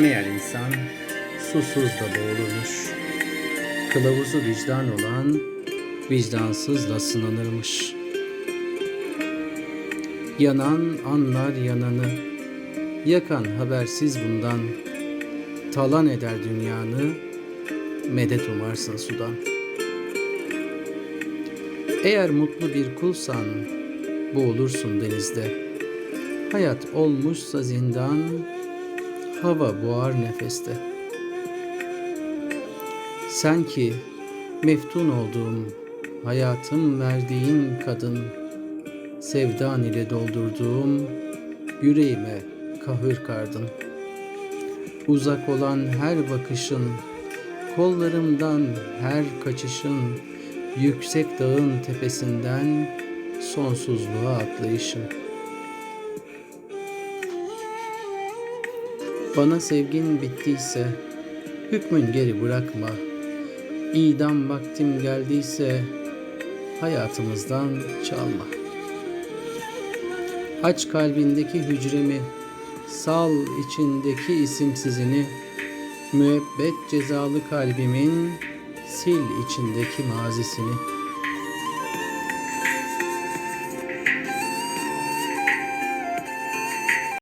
Meğer insan susuz da boğulurmuş. Kılavuzu vicdan olan vicdansızla sınanırmış. Yanan anlar yananı, yakan habersiz bundan. Talan eder dünyanı, medet umarsın sudan. Eğer mutlu bir kulsan, boğulursun denizde. Hayat olmuşsa zindan, hava boğar nefeste. Sen ki meftun olduğum, hayatım verdiğin kadın, sevdan ile doldurduğum yüreğime kahır kardın. Uzak olan her bakışın, kollarımdan her kaçışın, yüksek dağın tepesinden sonsuzluğa atlayışım. Bana sevgin bittiyse hükmün geri bırakma. İdam vaktim geldiyse hayatımızdan çalma. Aç kalbindeki hücremi, sal içindeki isimsizini, müebbet cezalı kalbimin sil içindeki mazisini.''